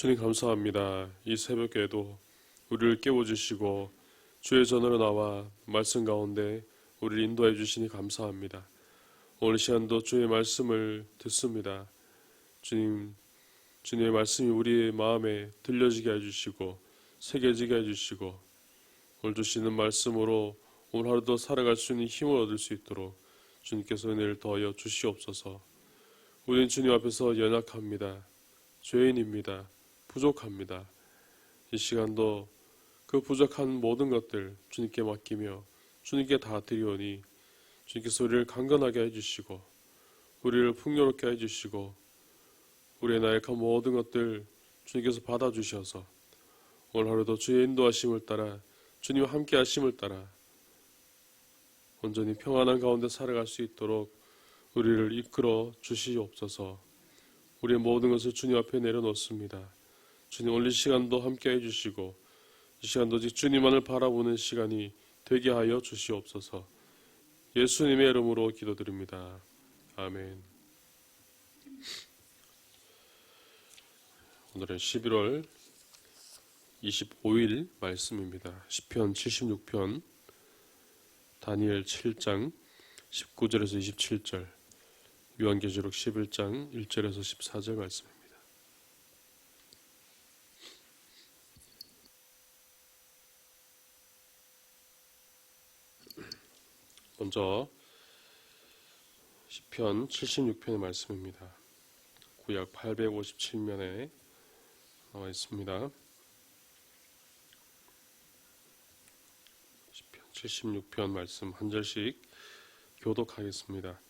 주님 감사합니다. 이 새벽에도 우리를 깨워주시고 주의 전으로 나와 말씀 가운데 우리를 인도해 주시니 감사합니다. 오늘 시간도 주의 말씀을 듣습니다. 주님, 주님의 말씀이 우리의 마음에 들려지게 해주시고 새겨지게 해주시고 오늘 주시는 말씀으로 오늘 하루도 살아갈 수 있는 힘을 얻을 수 있도록 주님께서 은혜를 더하여 주시옵소서. 우리는 주님 앞에서 연약합니다. 죄인입니다. 부족합니다. 이 시간도 그 부족한 모든 것들 주님께 맡기며 주님께 다 드리오니 주님께서 우리를 강건하게 해주시고 우리를 풍요롭게 해주시고 우리의 나약한 모든 것들 주님께서 받아주셔서 오늘 하루도 주의 인도하심을 따라 주님과 함께 하심을 따라 온전히 평안한 가운데 살아갈 수 있도록 우리를 이끌어 주시옵소서 우리의 모든 것을 주님 앞에 내려놓습니다. 주님 이 시간도 함께 해주시고 이 시간도 오직 주님만을 바라보는 시간이 되게 하여 주시옵소서 예수님의 이름으로 기도드립니다. 아멘 오늘은 11월 25일 말씀입니다. 시편 76편 다니엘 7장 19절에서 27절 요한계시록 11장 1절에서 14절 말씀입니다. 먼저 시편 76편의 말씀입니다. 구약 857면에 나와 있습니다. 시편 76편 말씀 한 절씩 교독하겠습니다.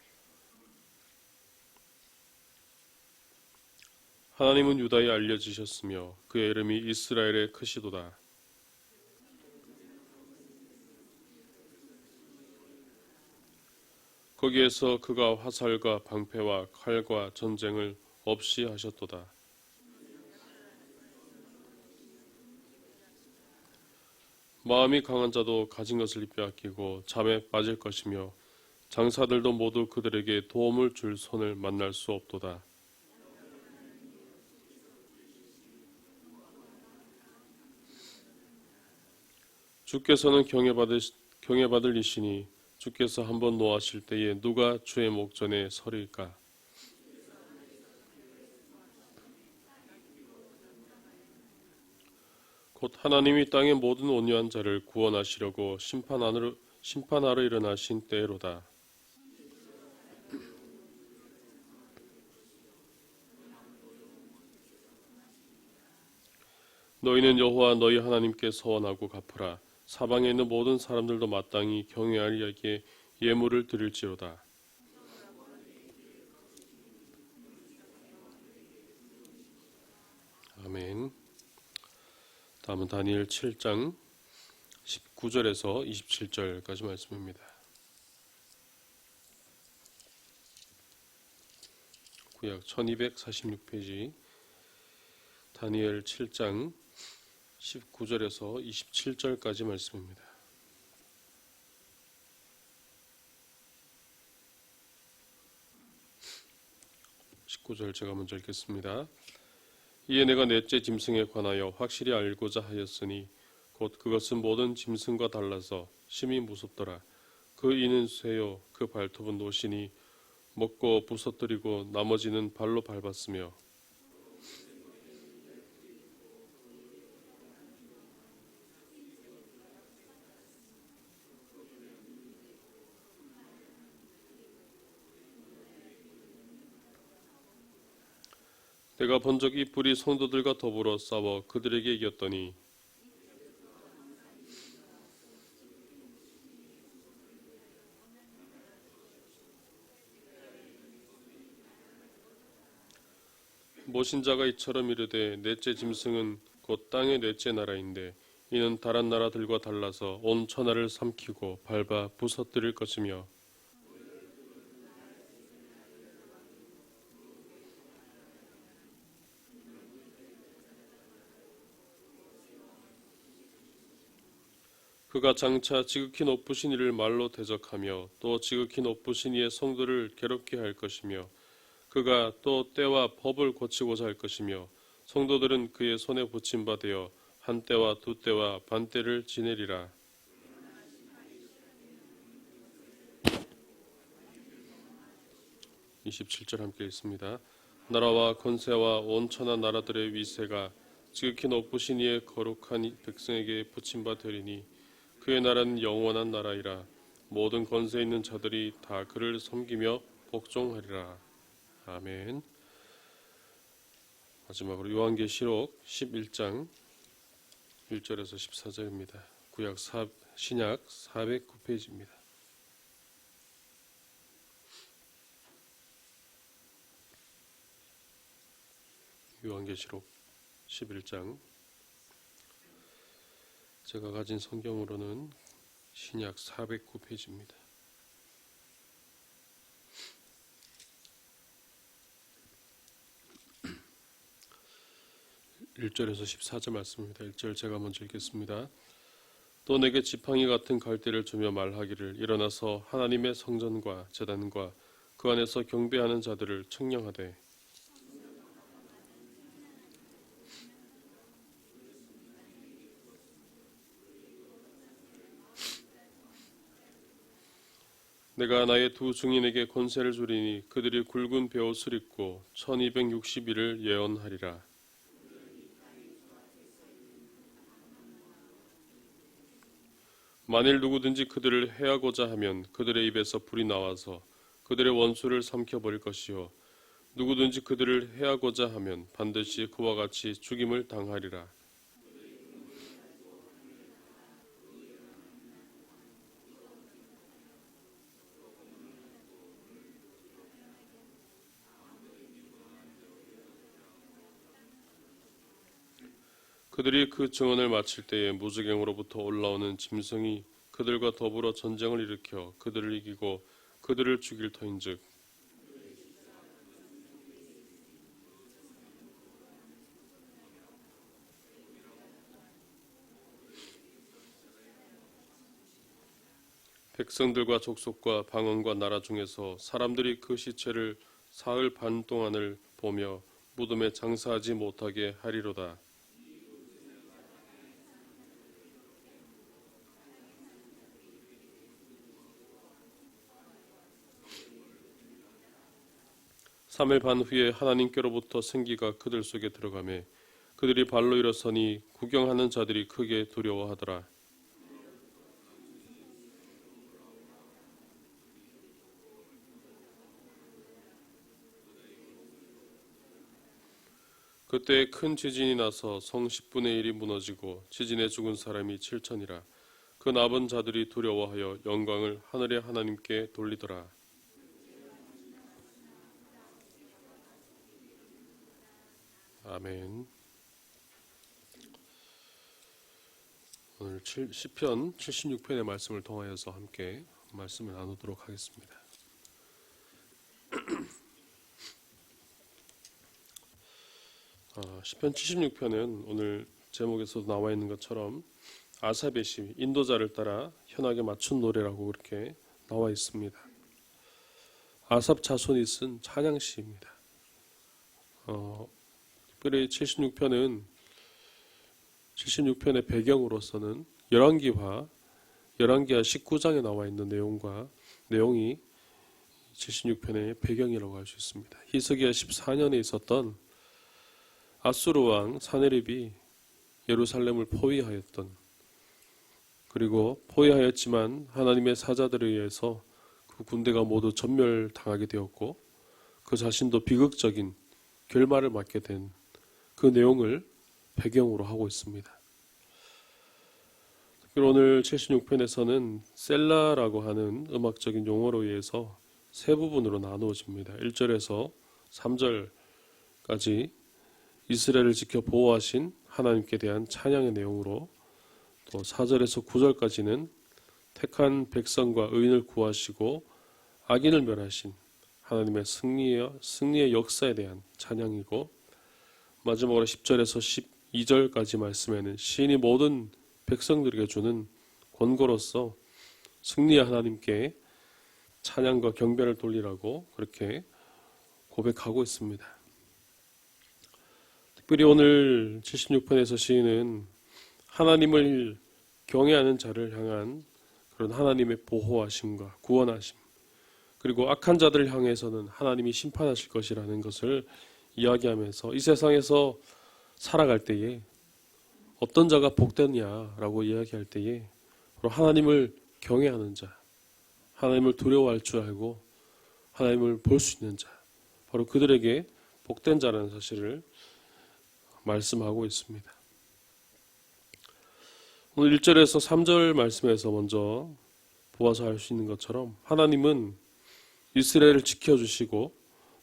하나님은 유다에 알려지셨으며 그의 이름이 이스라엘의 크시도다. 거기에서 그가 화살과 방패와 칼과 전쟁을 없이 하셨도다. 마음이 강한 자도 가진 것을 빼앗기고 잠에 빠질 것이며 장사들도 모두 그들에게 도움을 줄 손을 만날 수 없도다. 주께서는 경외받을, 경외받을 이시니 주께서 한번 노하실 때에 누가 주의 목전에 서릴까? 곧 하나님이 땅의 모든 온유한 자를 구원하시려고 심판하러, 심판하러 일어나신 때로다. 너희는 여호와 너희 하나님께 서원하고 갚으라. 사방에 있는 모든 사람들도 마땅히 경외할 여기에 예물을 드릴지로다. 아멘. 다음은 다니엘 7장 19절에서 27절까지 말씀입니다. 구약 1246페이지 다니엘 7장 19절에서 27절까지 말씀입니다. 19절 제가 먼저 읽겠습니다. 이에 내가 넷째 짐승에 관하여 확실히 알고자 하였으니 곧 그것은 모든 짐승과 달라서 심히 무섭더라. 그 이는 쇠요 그 발톱은 노시니 먹고 부서뜨리고 나머지는 발로 밟았으며 내가 본적이 뿔이 성도들과 더불어 싸워 그들에게 이겼더니 모신 자가 이처럼 이르되 넷째 짐승은 곧 땅의 넷째 나라인데 이는 다른 나라들과 달라서 온 천하를 삼키고 밟아 부서뜨릴 것이며 그가 장차 지극히 높으신 이를 말로 대적하며 또 지극히 높으신 이의 성도를 괴롭게 할 것이며 그가 또 때와 법을 고치고자 할 것이며 성도들은 그의 손에 붙임 바 되어 한 때와 두 때와 반 때를 지내리라. (27절) 함께 읽습니다. 나라와 권세와 온천한 나라들의 위세가 지극히 높으신 이의 거룩한 이 백성에게 붙임 바 되리니 그의 나라는 영원한 나라이라 모든 권세 있는 자들이 다 그를 섬기며 복종하리라 아멘. 마지막으로 요한계시록 11장 1절에서 14절입니다. 구약 사, 신약 409페이지입니다. 요한계시록 11장 제가 가진 성경으로는 신약 409페이지입니다. 1절에서 14절 말씀입니다. 1절 제가 먼저 읽겠습니다. 또 내게 지팡이 같은 갈대를 주며 말하기를 일어나서 하나님의 성전과 제단과 그 안에서 경배하는 자들을 청량하되 내가 나의 두 증인에게 권세를 주리니 그들이 굵은 베옷을 입고 1260일을 예언하리라. 만일 누구든지 그들을 해하고자 하면 그들의 입에서 불이 나와서 그들의 원수를 삼켜버릴 것이요 누구든지 그들을 해하고자 하면 반드시 그와 같이 죽임을 당하리라. 그들이 그 증언을 마칠 때에 무주갱으로부터 올라오는 짐승이 그들과 더불어 전쟁을 일으켜 그들을 이기고 그들을 죽일 터인즉 백성들과 족속과 방언과 나라 중에서 사람들이 그 시체를 사흘 반 동안을 보며 무덤에 장사하지 못하게 하리로다. 삼일 반 후에 하나님께로부터 생기가 그들 속에 들어가매 그들이 발로 일어서니 구경하는 자들이 크게 두려워하더라. 그때 큰 지진이 나서 성 10분의 1이 무너지고 지진에 죽은 사람이 7천이라. 그 남은 자들이 두려워하여 영광을 하늘의 하나님께 돌리더라. 아멘. 오늘 10편 76편의 말씀을 통하여서 함께 말씀을 나누도록 하겠습니다. 아, 10편 76편은 오늘 제목에서도 나와 있는 것처럼 아삽의 시 인도자를 따라 현악에 맞춘 노래라고 그렇게 나와 있습니다. 아삽 자손이 쓴 찬양시입니다. 어, 특별히 76편은 76편의 배경으로서는 열왕기와 열왕기하 19장에 나와 있는 내용과 내용이 76편의 배경이라고 할 수 있습니다. 히스기야 14년에 있었던 아수르 왕 사네립이 예루살렘을 포위하였던 그리고 포위하였지만 하나님의 사자들에 의해서 그 군대가 모두 전멸당하게 되었고 그 자신도 비극적인 결말을 맞게 된 그 내용을 배경으로 하고 있습니다. 오늘 76편에서는 셀라라고 하는 음악적인 용어로 의해서 세 부분으로 나누어집니다. 1절에서 3절까지 이스라엘을 지켜 보호하신 하나님께 대한 찬양의 내용으로 또 4절에서 9절까지는 택한 백성과 의인을 구하시고 악인을 멸하신 하나님의 승리의, 승리의 역사에 대한 찬양이고 마지막으로 10절에서 12절까지 말씀에는 시인이 모든 백성들에게 주는 권고로서 승리의 하나님께 찬양과 경배를 돌리라고 그렇게 고백하고 있습니다. 특별히 오늘 76편에서 시인은 하나님을 경외하는 자를 향한 그런 하나님의 보호하심과 구원하심 그리고 악한 자들을 향해서는 하나님이 심판하실 것이라는 것을 이야기하면서 이 세상에서 살아갈 때에 어떤 자가 복되냐라고 이야기할 때에 바로 하나님을 경외하는 자, 하나님을 두려워할 줄 알고 하나님을 볼 수 있는 자, 바로 그들에게 복된 자라는 사실을 말씀하고 있습니다. 오늘 1절에서 3절 말씀에서 먼저 보아서 알 수 있는 것처럼 하나님은 이스라엘을 지켜주시고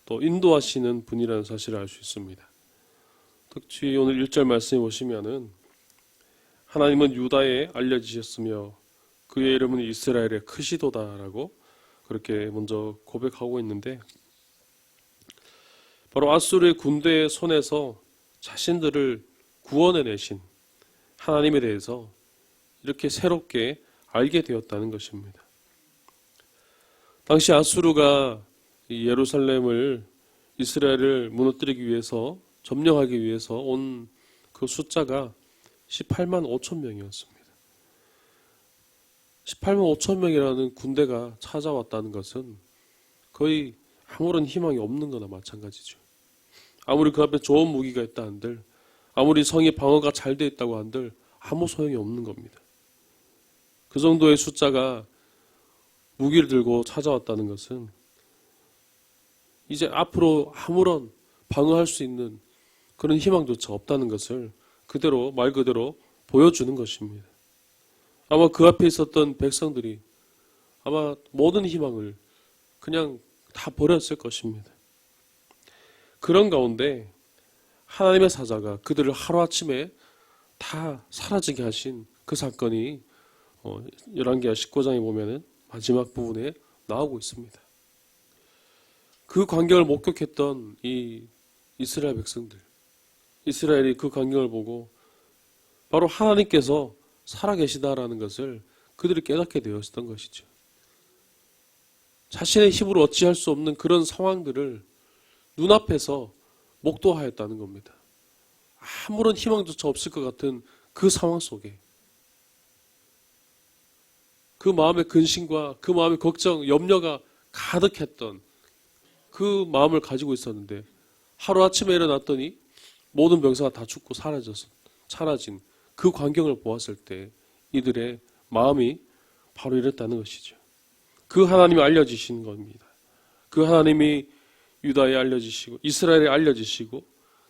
또 인도하시는 분이라는 사실을 알 수 있습니다. 특히 오늘 1절 말씀에 보시면은 하나님은 유다에 알려지셨으며 그의 이름은 이스라엘의 크시도다라고 그렇게 먼저 고백하고 있는데 바로 아수르의 군대의 손에서 자신들을 구원해 내신 하나님에 대해서 이렇게 새롭게 알게 되었다는 것입니다. 당시 아수르가 이 예루살렘을 이스라엘을 무너뜨리기 위해서 점령하기 위해서 온 그 숫자가 18만 5천 명이었습니다. 18만 5천 명이라는 군대가 찾아왔다는 것은 거의 아무런 희망이 없는 거나 마찬가지죠. 아무리 그 앞에 좋은 무기가 있다 한들, 아무리 성의 방어가 잘 돼 있다고 한들 아무 소용이 없는 겁니다. 그 정도의 숫자가 무기를 들고 찾아왔다는 것은 이제 앞으로 아무런 방어할 수 있는 그런 희망조차 없다는 것을 그대로 말 그대로 보여주는 것입니다. 아마 그 앞에 있었던 백성들이 아마 모든 희망을 그냥 다 버렸을 것입니다. 그런 가운데 하나님의 사자가 그들을 하루아침에 다 사라지게 하신 그 사건이 어, 11개와 19장에 보면은 마지막 부분에 나오고 있습니다. 그 광경을 목격했던 이 이스라엘 백성들, 이스라엘이 그 광경을 보고 바로 하나님께서 살아계시다라는 것을 그들이 깨닫게 되었던 것이죠. 자신의 힘으로 어찌할 수 없는 그런 상황들을 눈앞에서 목도하였다는 겁니다. 아무런 희망조차 없을 것 같은 그 상황 속에 그 마음의 근심과 그 마음의 걱정, 염려가 가득했던 그 마음을 가지고 있었는데 하루아침에 일어났더니 모든 병사가 다 죽고 사라져서 사라진 그 광경을 보았을 때 이들의 마음이 바로 이랬다는 것이죠. 그 하나님이 알려지신 겁니다. 그 하나님이 유다에 알려지시고 이스라엘에 알려지시고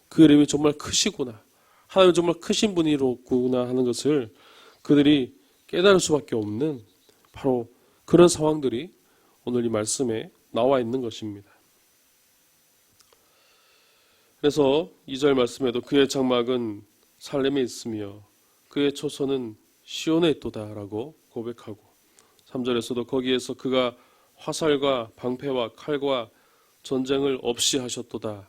그 이름이 정말 크시구나. 하나님 정말 크신 분이로구나 하는 것을 그들이 깨달을 수밖에 없는 바로 그런 상황들이 오늘 이 말씀에 나와 있는 것입니다. 그래서 2절 말씀에도 그의 장막은 살렘에 있으며 그의 초소는 시온에 있도다라고 고백하고 3절에서도 거기에서 그가 화살과 방패와 칼과 전쟁을 없이 하셨도다.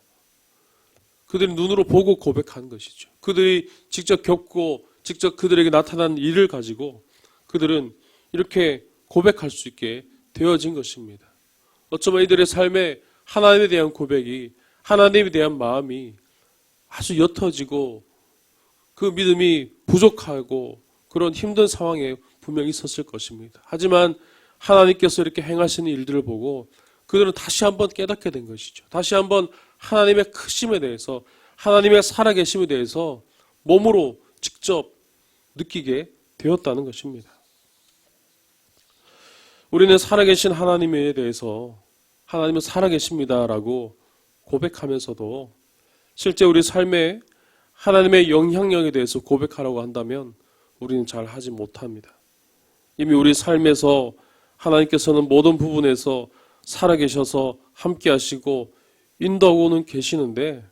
그들이 눈으로 보고 고백한 것이죠. 그들이 직접 겪고 직접 그들에게 나타난 일을 가지고 그들은 이렇게 고백할 수 있게 되어진 것입니다. 어쩌면 이들의 삶에 하나님에 대한 고백이 하나님에 대한 마음이 아주 옅어지고 그 믿음이 부족하고 그런 힘든 상황에 분명히 있었을 것입니다. 하지만 하나님께서 이렇게 행하시는 일들을 보고 그들은 다시 한번 깨닫게 된 것이죠. 다시 한번 하나님의 크심에 대해서 하나님의 살아계심에 대해서 몸으로 직접 느끼게 되었다는 것입니다. 우리는 살아계신 하나님에 대해서 하나님은 살아계십니다라고 고백하면서도 실제 우리 삶에 하나님의 영향력에 대해서 고백하라고 한다면 우리는 잘 하지 못합니다. 이미 우리 삶에서 하나님께서는 모든 부분에서 살아계셔서 함께 하시고 인도하고는 계시는데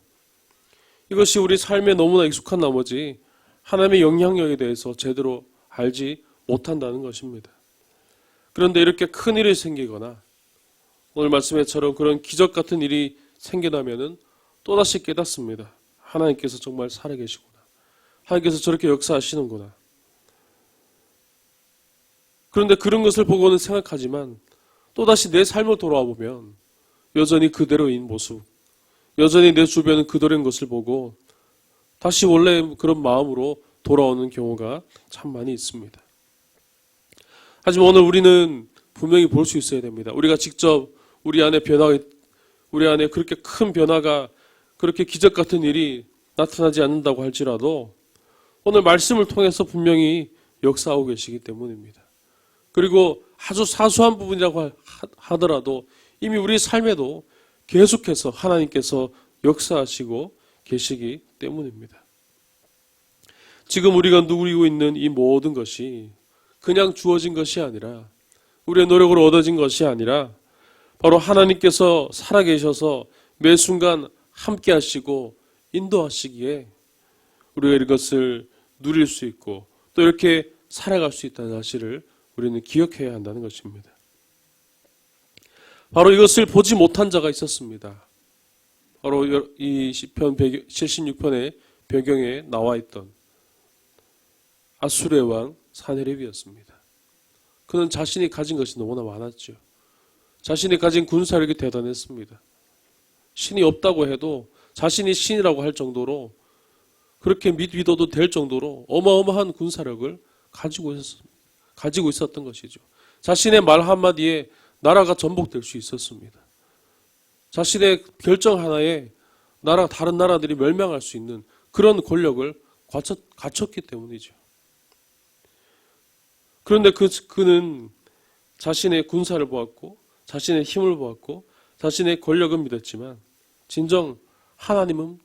이것이 우리 삶에 너무나 익숙한 나머지 하나님의 영향력에 대해서 제대로 알지 못한다는 것입니다. 그런데 이렇게 큰 일이 생기거나 오늘 말씀에처럼 그런 기적 같은 일이 생겨나면은 또다시 깨닫습니다. 하나님께서 정말 살아계시구나. 하나님께서 저렇게 역사하시는구나. 그런데 그런 것을 보고는 생각하지만 또다시 내 삶을 돌아와 보면 여전히 그대로인 모습, 여전히 내 주변은 그대로인 것을 보고 다시 원래 그런 마음으로 돌아오는 경우가 참 많이 있습니다. 하지만 오늘 우리는 분명히 볼 수 있어야 됩니다. 우리가 직접 우리 안에 변화가 우리 안에 그렇게 큰 변화가 그렇게 기적 같은 일이 나타나지 않는다고 할지라도 오늘 말씀을 통해서 분명히 역사하고 계시기 때문입니다. 그리고 아주 사소한 부분이라고 하- 하더라도 이미 우리 삶에도 계속해서 하나님께서 역사하시고 계시기 때문입니다. 지금 우리가 누리고 있는 이 모든 것이 그냥 주어진 것이 아니라 우리의 노력으로 얻어진 것이 아니라 바로 하나님께서 살아계셔서 매 순간 함께 하시고 인도하시기에 우리가 이것을 누릴 수 있고 또 이렇게 살아갈 수 있다는 사실을 우리는 기억해야 한다는 것입니다. 바로 이것을 보지 못한 자가 있었습니다. 바로 이 시편 76편의 배경에 나와 있던 아수르의 왕 사네립이었습니다. 그는 자신이 가진 것이 너무나 많았죠. 자신이 가진 군사력이 대단했습니다. 신이 없다고 해도 자신이 신이라고 할 정도로 그렇게 믿어도 될 정도로 어마어마한 군사력을 가지고 가지고 있었던 것이죠. 자신의 말 한마디에 나라가 전복될 수 있었습니다. 자신의 결정 하나에 나라 다른 나라들이 멸망할 수 있는 그런 권력을 갖췄, 갖췄기 때문이죠. 그런데 그, 그는 자신의 군사를 보았고 자신의 힘을 보았고 자신의 권력은 믿었지만 진정 하나님은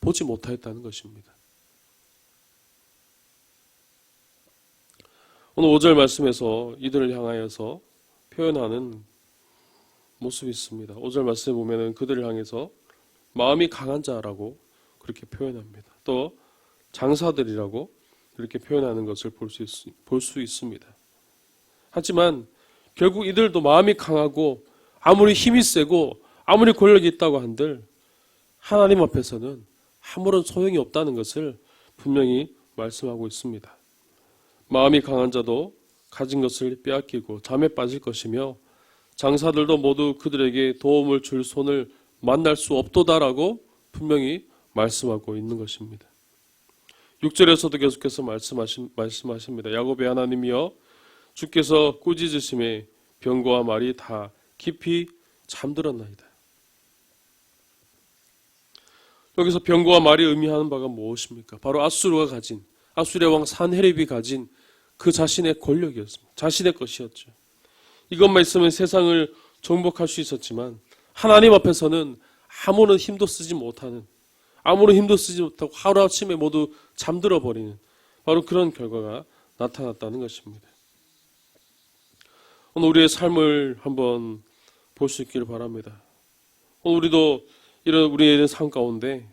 보지 못하였다는 것입니다. 오늘 5절 말씀에서 이들을 향하여서 표현하는 모습이 있습니다. 5절 말씀에 보면은 그들을 향해서 마음이 강한 자라고 그렇게 표현합니다. 또 장사들이라고 그렇게 표현하는 것을 볼 수 있습니다. 하지만 결국 이들도 마음이 강하고 아무리 힘이 세고 아무리 권력이 있다고 한들 하나님 앞에서는 아무런 소용이 없다는 것을 분명히 말씀하고 있습니다. 마음이 강한 자도 가진 것을 빼앗기고 잠에 빠질 것이며 장사들도 모두 그들에게 도움을 줄 손을 만날 수 없도다라고 분명히 말씀하고 있는 것입니다. 6절에서도 계속해서 말씀하십니다. 야곱의 하나님이여 주께서 꾸짖으심에 병거와 말이 다 깊이 잠들었나이다. 여기서 병거와 말이 의미하는 바가 무엇입니까? 바로 아수르가 가진 아수르의 왕 산헤립이 가진 그 자신의 권력이었습니다. 자신의 것이었죠. 이것만 있으면 세상을 정복할 수 있었지만 하나님 앞에서는 아무런 힘도 쓰지 못하는 아무런 힘도 쓰지 못하고 하루아침에 모두 잠들어 버리는 바로 그런 결과가 나타났다는 것입니다. 오늘 우리의 삶을 한번 볼 수 있기를 바랍니다. 오늘 우리도 이런 우리의 삶 가운데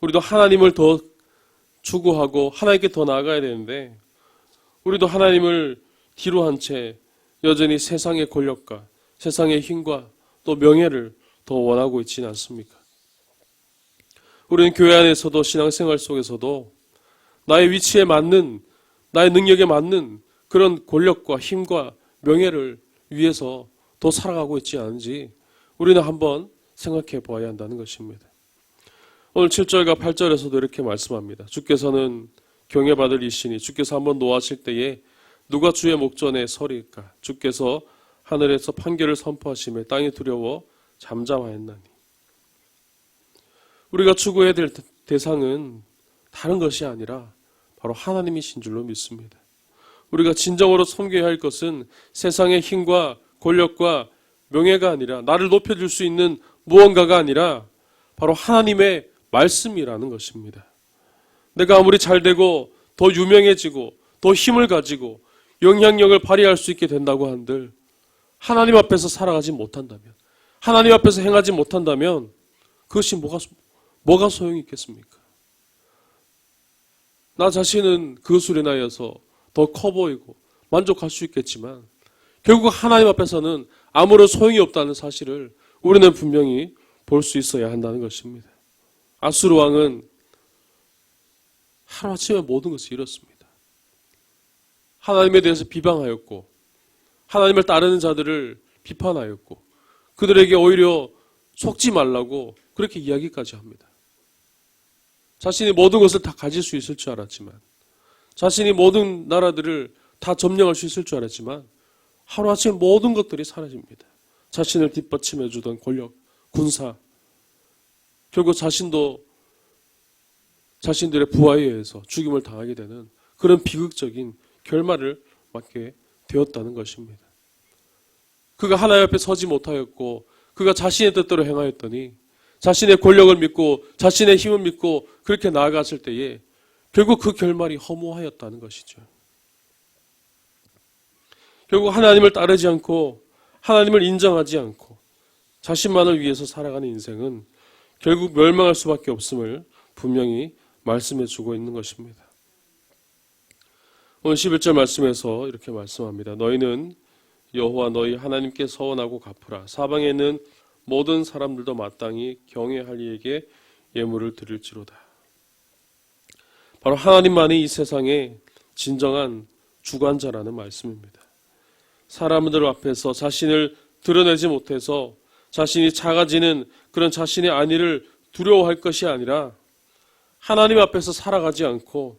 우리도 하나님을 더 추구하고 하나님께 더 나아가야 되는데 우리도 하나님을 뒤로 한 채 여전히 세상의 권력과 세상의 힘과 또 명예를 더 원하고 있지는 않습니까? 우리는 교회 안에서도 신앙생활 속에서도 나의 위치에 맞는 나의 능력에 맞는 그런 권력과 힘과 명예를 위해서 더 살아가고 있지 않은지 우리는 한번 생각해 보아야 한다는 것입니다. 오늘 7절과 8절에서도 이렇게 말씀합니다. 주께서는 경외받을 이시니 주께서 한번 노하실 때에 누가 주의 목전에 서리까 주께서 하늘에서 판결을 선포하심에 땅이 두려워 잠잠하였나니 우리가 추구해야 될 대상은 다른 것이 아니라 바로 하나님이신 줄로 믿습니다. 우리가 진정으로 섬겨야 할 것은 세상의 힘과 권력과 명예가 아니라 나를 높여줄 수 있는 무언가가 아니라 바로 하나님의 말씀이라는 것입니다. 내가 아무리 잘 되고 더 유명해지고 더 힘을 가지고 영향력을 발휘할 수 있게 된다고 한들 하나님 앞에서 살아가지 못한다면 하나님 앞에서 행하지 못한다면 그것이 뭐가 뭐가 소용이 있겠습니까? 나 자신은 그것으로 인하여서 더 커 보이고 만족할 수 있겠지만 결국 하나님 앞에서는 아무런 소용이 없다는 사실을 우리는 분명히 볼 수 있어야 한다는 것입니다. 아수르 왕은 하루아침에 모든 것을 잃었습니다. 하나님에 대해서 비방하였고 하나님을 따르는 자들을 비판하였고 그들에게 오히려 속지 말라고 그렇게 이야기까지 합니다. 자신이 모든 것을 다 가질 수 있을 줄 알았지만 자신이 모든 나라들을 다 점령할 수 있을 줄 알았지만 하루아침에 모든 것들이 사라집니다. 자신을 뒷받침해 주던 권력, 군사 결국 자신도 자신들의 부하에 의해서 죽임을 당하게 되는 그런 비극적인 결말을 맞게 되었다는 것입니다. 그가 하나님 앞에 서지 못하였고 그가 자신의 뜻대로 행하였더니 자신의 권력을 믿고 자신의 힘을 믿고 그렇게 나아갔을 때에 결국 그 결말이 허무하였다는 것이죠. 결국 하나님을 따르지 않고 하나님을 인정하지 않고 자신만을 위해서 살아가는 인생은 결국 멸망할 수밖에 없음을 분명히 말씀해 주고 있는 것입니다. 오늘 11절 말씀에서 이렇게 말씀합니다. 너희는 여호와 너희 하나님께 서원하고 갚으라. 사방에 있는 모든 사람들도 마땅히 경외할 이에게 예물을 드릴지로다. 바로 하나님만이 이 세상의 진정한 주관자라는 말씀입니다. 사람들 앞에서 자신을 드러내지 못해서 자신이 작아지는 그런 자신의 안위를 두려워할 것이 아니라 하나님 앞에서 살아가지 않고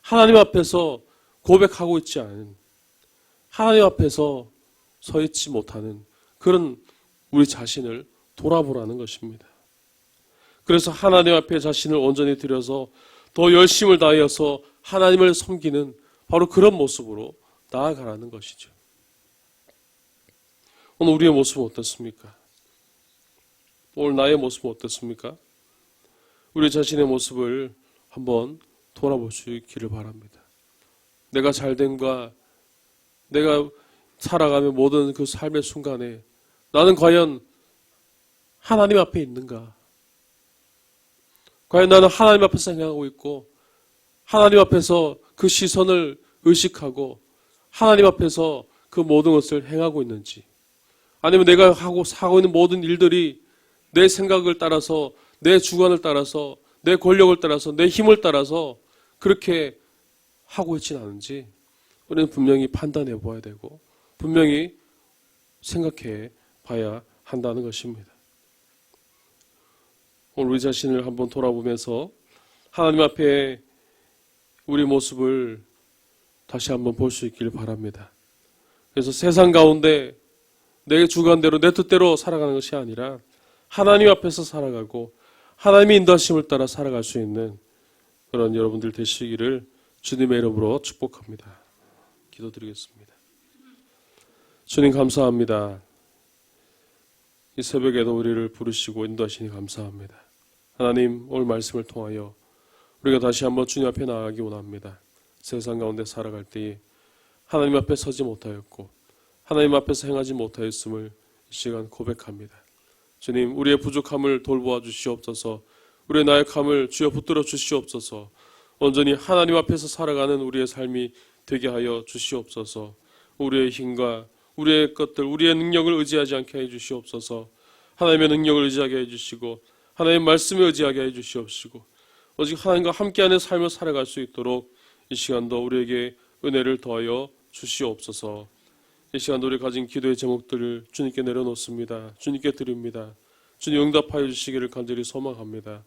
하나님 앞에서 고백하고 있지 않은 하나님 앞에서 서 있지 못하는 그런 우리 자신을 돌아보라는 것입니다. 그래서 하나님 앞에 자신을 온전히 들여서 더 열심을 다하여서 하나님을 섬기는 바로 그런 모습으로 나아가라는 것이죠. 오늘 우리의 모습은 어떻습니까? 오늘 나의 모습은 어떻습니까? 우리 자신의 모습을 한번 돌아볼 수 있기를 바랍니다. 내가 잘됨과 내가 살아가는 모든 그 삶의 순간에 나는 과연 하나님 앞에 있는가? 과연 나는 하나님 앞에서 생각하고 있고 하나님 앞에서 그 시선을 의식하고 하나님 앞에서 그 모든 것을 행하고 있는지 아니면 내가 하고 하고 있는 모든 일들이 내 생각을 따라서 내 주관을 따라서 내 권력을 따라서 내 힘을 따라서 그렇게 하고 있지는 않은지 우리는 분명히 판단해 보아야 되고 분명히 생각해 봐야 한다는 것입니다. 오늘 우리 자신을 한번 돌아보면서 하나님 앞에 우리 모습을 다시 한번 볼 수 있기를 바랍니다. 그래서 세상 가운데 내 주관대로 내 뜻대로 살아가는 것이 아니라 하나님 앞에서 살아가고 하나님의 인도하심을 따라 살아갈 수 있는 그런 여러분들 되시기를 주님의 이름으로 축복합니다. 기도드리겠습니다. 주님 감사합니다. 이 새벽에도 우리를 부르시고 인도하시니 감사합니다. 하나님 오늘 말씀을 통하여 우리가 다시 한번 주님 앞에 나아가기 원합니다. 세상 가운데 살아갈 때에 하나님 앞에 서지 못하였고 하나님 앞에서 행하지 못하였음을 이 시간 고백합니다. 주님 우리의 부족함을 돌보아 주시옵소서 우리의 나약함을 주여 붙들어 주시옵소서 온전히 하나님 앞에서 살아가는 우리의 삶이 되게 하여 주시옵소서 우리의 힘과 우리의 것들 우리의 능력을 의지하지 않게 해 주시옵소서 하나님의 능력을 의지하게 해 주시고 하나님의 말씀에 의지하게 해 주시옵시고 오직 하나님과 함께하는 삶을 살아갈 수 있도록 이 시간도 우리에게 은혜를 더하여 주시옵소서 이 시간도 우리 가진 기도의 제목들을 주님께 내려놓습니다 주님께 드립니다 주님 응답하여 주시기를 간절히 소망합니다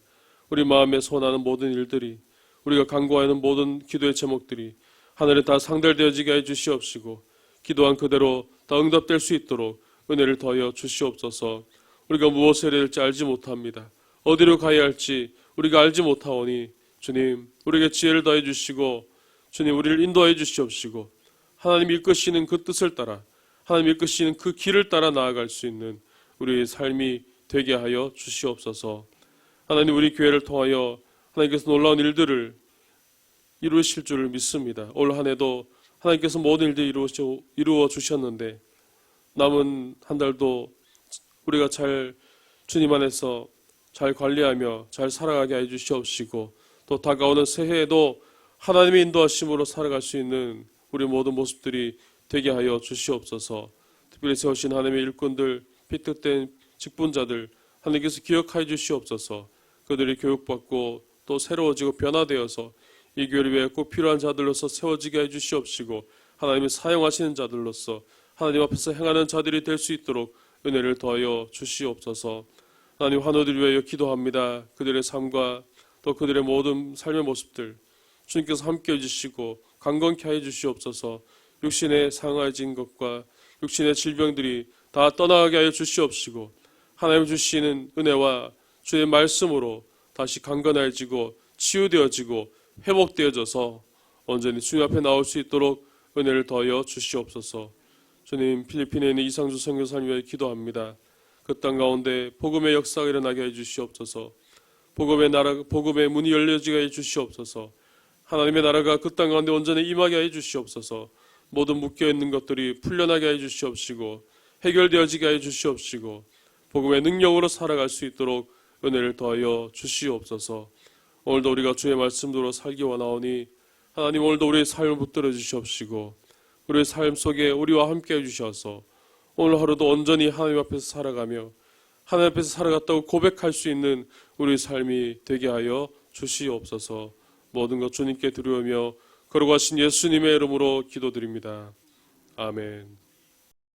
우리 마음에 소원하는 모든 일들이 우리가 간구하는 모든 기도의 제목들이 하늘에 다 상달되어지게 해 주시옵시고 기도한 그대로 다 응답될 수 있도록 은혜를 더하여 주시옵소서. 우리가 무엇을 해야 될지 알지 못합니다. 어디로 가야 할지 우리가 알지 못하오니 주님 우리에게 지혜를 더해 주시고 주님 우리를 인도해 주시옵시고 하나님 이끄시는 그 뜻을 따라 하나님 이끄시는 그 길을 따라 나아갈 수 있는 우리의 삶이 되게 하여 주시옵소서. 하나님 우리 교회를 통하여 하나님께서 놀라운 일들을 이루실 줄을 믿습니다. 올 한 해도 하나님께서 모든 일들 이루어, 이루어 주셨는데 남은 한 달도 우리가 잘 주님 안에서 잘 관리하며 잘 살아가게 해 주시옵시고 또 다가오는 새해에도 하나님의 인도하심으로 살아갈 수 있는 우리 모든 모습들이 되게 하여 주시옵소서. 특별히 세우신 하나님의 일꾼들, 피특된 직분자들 하나님께서 기억하여 주시옵소서. 그들이 교육받고 또 새로워지고 변화되어서 이 교회를 위해 꼭 필요한 자들로서 세워지게 해 주시옵시고 하나님이 사용하시는 자들로서 하나님 앞에서 행하는 자들이 될 수 있도록 은혜를 더하여 주시옵소서. 하나님 환우들 위하여 기도합니다. 그들의 삶과 또 그들의 모든 삶의 모습들 주님께서 함께 해주시고 강건케 해 주시옵소서 육신의 상하진 것과 육신의 질병들이 다 떠나가게 하여 주시옵시고 하나님 주시는 은혜와 주의 말씀으로 다시 강건해지고 치유되어지고 회복되어져서 온전히 주님 앞에 나올 수 있도록 은혜를 더하여 주시옵소서. 주님 필리핀에 있는 이상주 선교사님 위해 기도합니다. 그 땅 가운데 복음의 역사가 일어나게 해 주시옵소서. 복음의 나라 복음의 문이 열려지게 해 주시옵소서. 하나님의 나라가 그 땅 가운데 온전히 임하게 해 주시옵소서. 모든 묶여 있는 것들이 풀려나게 해 주시옵시고 해결되어지게 해 주시옵시고 복음의 능력으로 살아갈 수 있도록 은혜를 더하여 주시옵소서. 오늘도 우리가 주의 말씀대로 살기 원하오니 하나님 오늘도 우리의 삶을 붙들어 주시옵시고 우리의 삶 속에 우리와 함께 해 주셔서 오늘 하루도 온전히 하나님 앞에서 살아가며 하나님 앞에서 살아갔다고 고백할 수 있는 우리의 삶이 되게 하여 주시옵소서. 모든 것 주님께 드리우며 걸어가신 예수님의 이름으로 기도드립니다. 아멘.